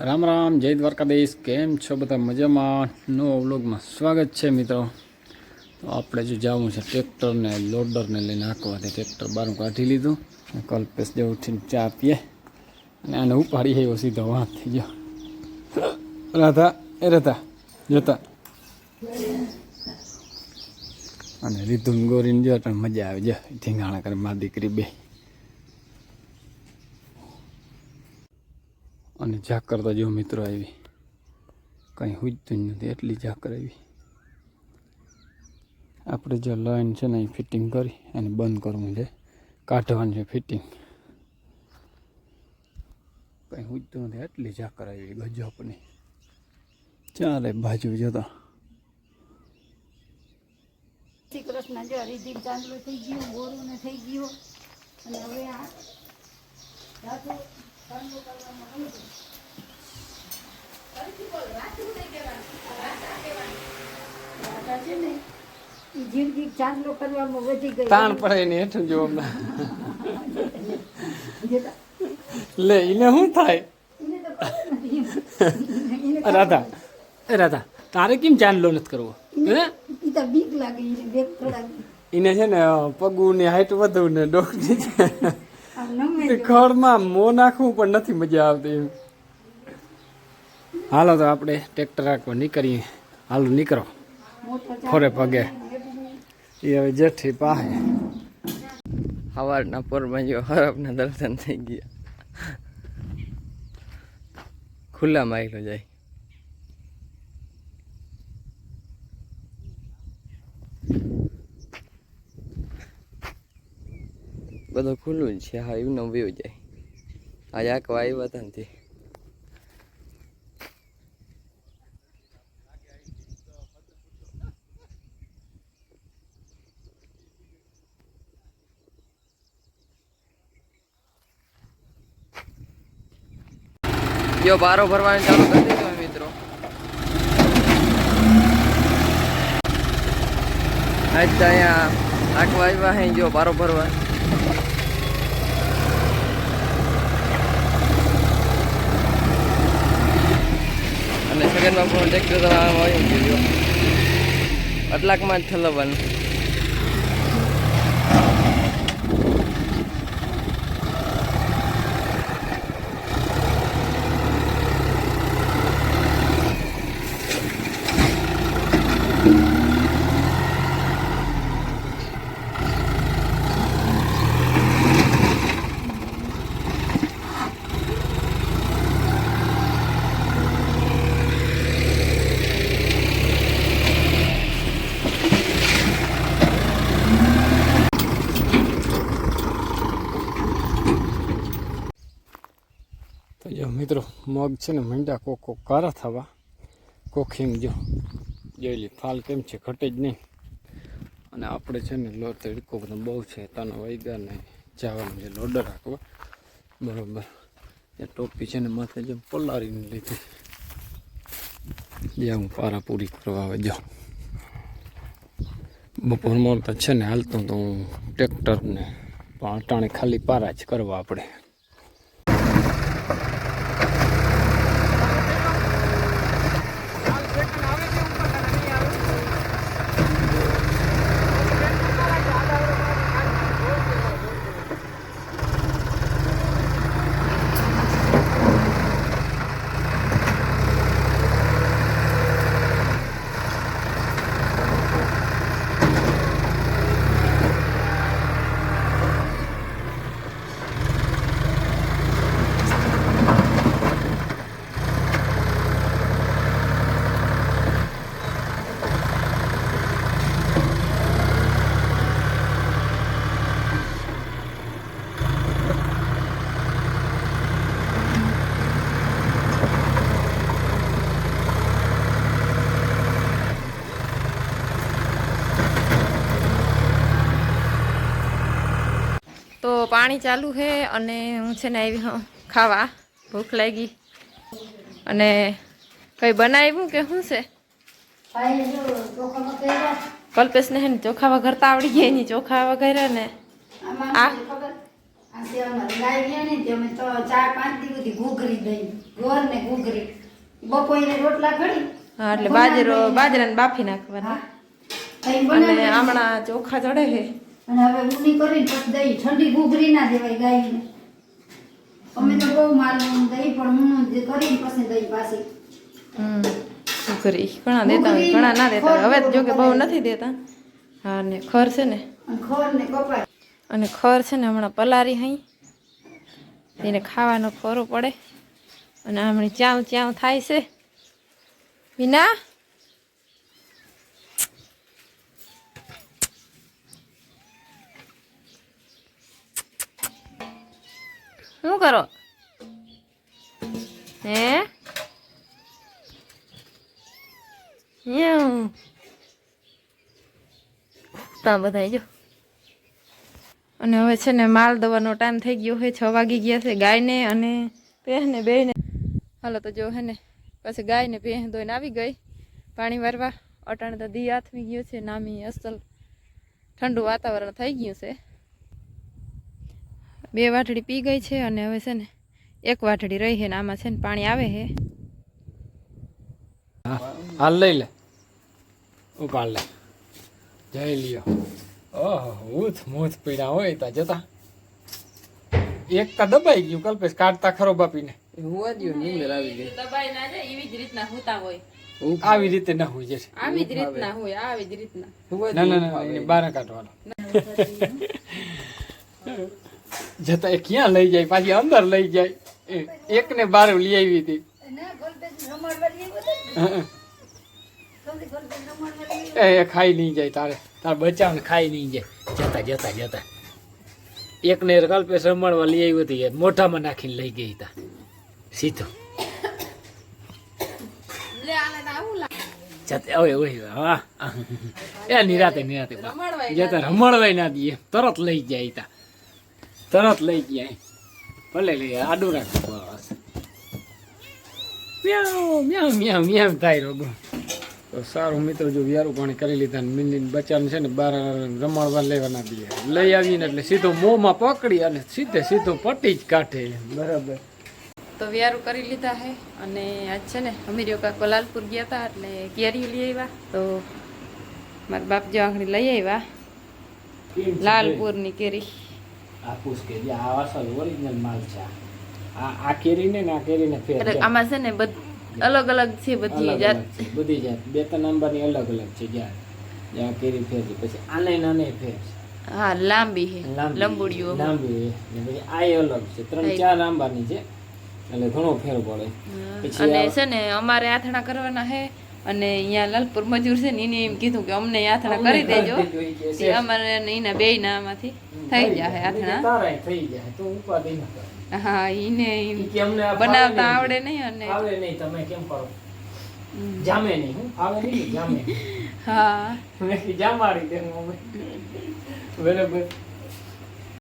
રામ રામ, જય દ્વારકાધીશ. કેમ છો બધા મજામાં? નવો વ્લોગમાં સ્વાગત છે મિત્રો. તો આપણે જો જવું છે ટ્રેક્ટરને, લોડરને લઈને હાંકવાથી ટ્રેક્ટર બારું કાઢી લીધું. કલ્પેશ જે ઉઠીને ચા પીએ. અને આને ઉપાડી આવ્યો સીધો વાંકથી ગયો. રાધા, એ રાધા, જોતા. અને રીધુન ગોરીને જો મજા આવી જાય ધીંગાણા કરે મારી દીકરી બે. અને ઝાકર તો જો મિત્રો આવી. કંઈ હુજતું જ નથી, એટલી ઝાકર આવી આપણે જે લાઈન છે ને એ ફિટિંગ કરી અને બંધ કરવું છે. કાઢવાનું છે ફિટિંગ. કંઈ હુજતું નથી, એટલી ઝાકર આવી ગજબની ચાલે બાજુ જતા. કૃષ્ણ, જો રીધિ ચાંદલો થઈ ગયો, ગોરું થઈ ગયો. અને હવે આ ને જિંદગી ચાંદલો કરવામાં વધી ગઈ તાણ પડે ને હેઠું જો લે એને શું થાય? રાધા. રાધા તારે કેમ ચાંદલો નથી કરવો? હે? ઈ તો બીક લાગે એને છે ને પગુની હાઈટ વધુ ને ડોકની આમ ખડમાં મો નાખવું પણ નથી મજા આવતી હાલો તો આપણે ટ્રેક્ટર રાખવા નીકળીએ. હાલો, નીકળો. ફોરે પગે. એ હવે જેઠી પાસે. સવારના પોરમાં જો હરફના દર્શન થઈ ગયા. ખુલ્લા આવેલો જાય. બધું ખુલ્લું છે. હા, એવું વ્યૂ જાય. આજે આખવા આવ્યા હતા ને જો બારો ભરવાનું ચાલુ કરી દીધું મિત્રો. તો અહીંયા આખવા આવ્યા હે, જો બારો ભરવા. અને સેકન્ડમાં પણ ટ્રેક્ટર છે જો આટલાકમાં જ ઠલવવાનું. મિત્રો, મગ છે ને, મીંડા કોક કોક કારા થવા. કોખીમ જો, જોઈ ફાલ કેમ છે? ઘટે જ નહીં. અને આપણે છે ને લોર તડકો બહુ છે. તને વૈગા ને જવાનું છે, લોડર રાખવા બરોબર. એ ટોપી છે ને, માથે જેમ પલારીને લીધી. જે હું પારા પૂરી કરવા આવે, જો. બપોર મોરતા છે ને, હાલતો તો હું ટ્રેક્ટરને પણ અટાણે ખાલી પારા જ કરવા આપણે. પાણી ચાલુ છે અને હું છે ને આવી હું ખાવા. ભૂખ લાગી. અને કઈ બનાવ્યું કે શું છે? કલ્પેશને હે ને ચોખા વઘારતા આવડી ગયા એની ચોખા વગેરે ને. આ? હા એટલે બાજરો બાજરાને બાફી નાખવાના. અને હમણાં ચોખા ચડે છે. અને હવે ઊની કરીને પછી દહીં ઠંડી ઘૂઘરી ના દેવાય ગાયને. અમે તો બહુ મારવાનું દહીં પણ ઊનું કરીને પછી દહીં પાછી. ઘૂઘરી. ઘણા દેતા હોય ઘણા ના દેતા હોય. હવે જો કે બહુ નથી દેતા. હા ને ખર છે ને. અને ને કપાય. અને ખર છે ને હમણાં પલારી હઈ. એને ખાવાનો ખોરો પડે. અને હમણાં ચાવ ચાવ થાય છે. વિના શું કરો હે યાઉ. તા બધા જો અને હવે છે ને માલ દવાનો ટાઈમ થઈ ગયો છે, છ વાગી ગયા છે ગાયને અને પહેને બેને હાલો તો જો હે ને, પછી ગાયને પહે ધોઈને આવી ગઈ. પાણી વારવા. અટાણે તો દી આથમી ગયો છે, નામી અસલ ઠંડુ વાતાવરણ થઈ ગયું છે. બે વાટડી પી ગઈ છે અને હવે છે ને એક વાટડી રહી છે ને આમાં છે ને પાણી આવે છે. હાલ લઈ લે. ઉપાડ લે. જઈ લ્યો. ઓહો ઉથ મૂથ પીડા હોય તા જતા. એક તા દબાઈ ગયું કલ્પેશ કાઢતા ખરો બાપીને. હોવા દ્યો નીંદર આવી ગઈ. દબાઈ ના જાય એવી જ રીતના હોતા હોય. આવી રીતે ના હોય જશે. આવી જ રીતના હોય આવી જ રીતના. ના ના ના બાર કાઢવાનો. જતા એ ક્યાં લઈ જાય? પાછી અંદર લઈ જાય. એક ને બાર લઈ આવી હતી. ના હતો ને. એ ખાઈ નહીં જાય તારે. તાર બચાવ ખાઈ નહીં જાય. જતા જતા જતા. એકને કલ્પેશ રમાડવા લઈ આવી હતી. મોઢામાં નાખીને લઈ ગઈ તા. સીધો. જતા ઓય ઓય હા. એ નિરાતે નિરાતે. જતા રમણવાય ના દઈએ તરત લઈ જાય તા. તરત લઈ ગયા ભલે લઈ આડું રાખ બસ. મ્યાઉ મ્યાઉ મ્યાઉ મ્યાઉ થાય રોગો. તો સારું મિત્રો જો વ્યારું પાણી કરી લીધા ને મિંદીને બચ્ચાને છે ને બાર રમાડવા લેવાના દઈએ લઈ આવીને એટલે સીધો મોંમાં પકડી અને સીધે સીધો પટી જ કાઢે. બરાબર. તો વ્યારું કરી લીધા હે અને આજ છે ને અમીરીઓ કાકો લાલપુર ગયા હતા એટલે કેરી લઈ આવ્યા. તો મારા બાપ જો આંગળી લઈ આવ્યા લાલપુરની કેરી. આ પૂછ કે જે આ અસલ ઓરિજિનલ માલ છે. આ. આ આ કેરીને ને આ કેરીને ફેર એટલે આમાં છે ને અલગ અલગ છે બધી જાત. બધી જાત. બે ત્રણ નંબરની અલગ અલગ છે જ્યાં જ્યાં કેરી ફેર છે પછી આને નાને ફેર છે હા લાંબી છે. લાંબી લંબુડીઓ લાંબી ને પછી આ અલગ છે. ત્રણ ચાર લાંબાની છે. એટલે ઘણો ફેર પડે. અને છે ને અમારે આથણા કરવાના છે. અને અહીંયા લાલપુર મજૂર છે ને એને એમ કીધું કે અમને આથણા કરી દેજો. તે અમારે ને એના બે થઈ જાય. આથણા. થઈ જાય ન કર હા એને બનાવતા આવડે નહીં અને નહીં. નહીં તમે કેમ કરો જામે નહીં હું આવે નહીં જામે. હા. જામાડી દે બરાબર.